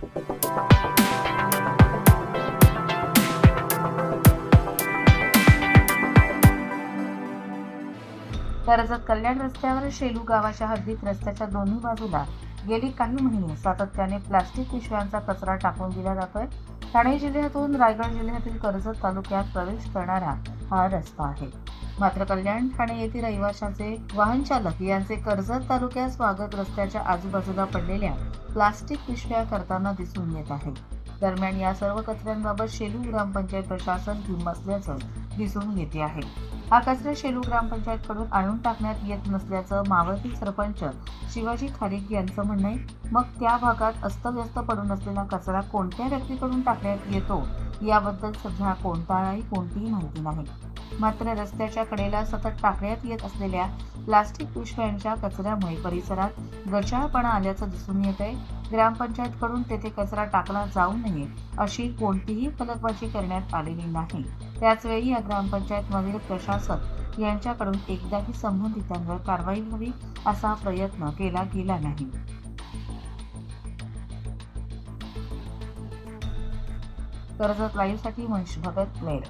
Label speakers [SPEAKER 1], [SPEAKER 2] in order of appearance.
[SPEAKER 1] कर्जत कल्याण रस्त्यावर शेलू गावाच्या हद्दीत रस्त्याच्या दोन्ही बाजूला गेली काही महिने सातत्याने प्लास्टिक पिशव्यांचा कचरा टाकून दिला जातोय. ठाणे जिल्ह्यातून रायगड जिल्ह्यातील कर्जत तालुक्यात प्रवेश करणारा हा रस्ता आहे. मात्र कल्याण ठाणे येथील रहिवाशांचे वाहन चालक यांचे कर्जत तालुक्यात स्वागत रस्त्याच्या आजूबाजूला पडलेल्या प्लास्टिक पिशव्या करताना दिसून येत आहे. दरम्यान या सर्व कचऱ्यांबाबत शेलू ग्रामपंचायत प्रशासन भीम असल्याचं दिसून येते आहे. हा कचरा शेलू ग्रामपंचायत कडून आणून टाकण्यात येत नसल्याचं मावळती सरपंच शिवाजी खारिक यांचं म्हणणं आहे. मग त्या भागात अस्तव्यस्त पडून असलेला कचरा कोणत्या व्यक्तीकडून टाकण्यात येतो? याबद्दल सध्या कोणताही कोणतीही माहिती नाही. मात्र रस्त्याच्या कडेला सतत टाकण्यात येत असलेल्या प्लास्टिक पिशव्यांच्या कचऱ्यामुळे परिसरात गचाळपणा आल्याचं दिसून येत आहे ग्रामपंचायतकडून तेथे कचरा टाकला जाऊ नये अशी कोणतीही फलकबाजी करण्यात आलेली नाही. त्याचवेळी या ग्रामपंचायतमधील प्रशासक यांच्याकडून एकदाही संबंधितांवर कारवाई व्हावी असा प्रयत्न केला गेला नाही. कर्जत लाईव्हसाठी वंश भगत लेर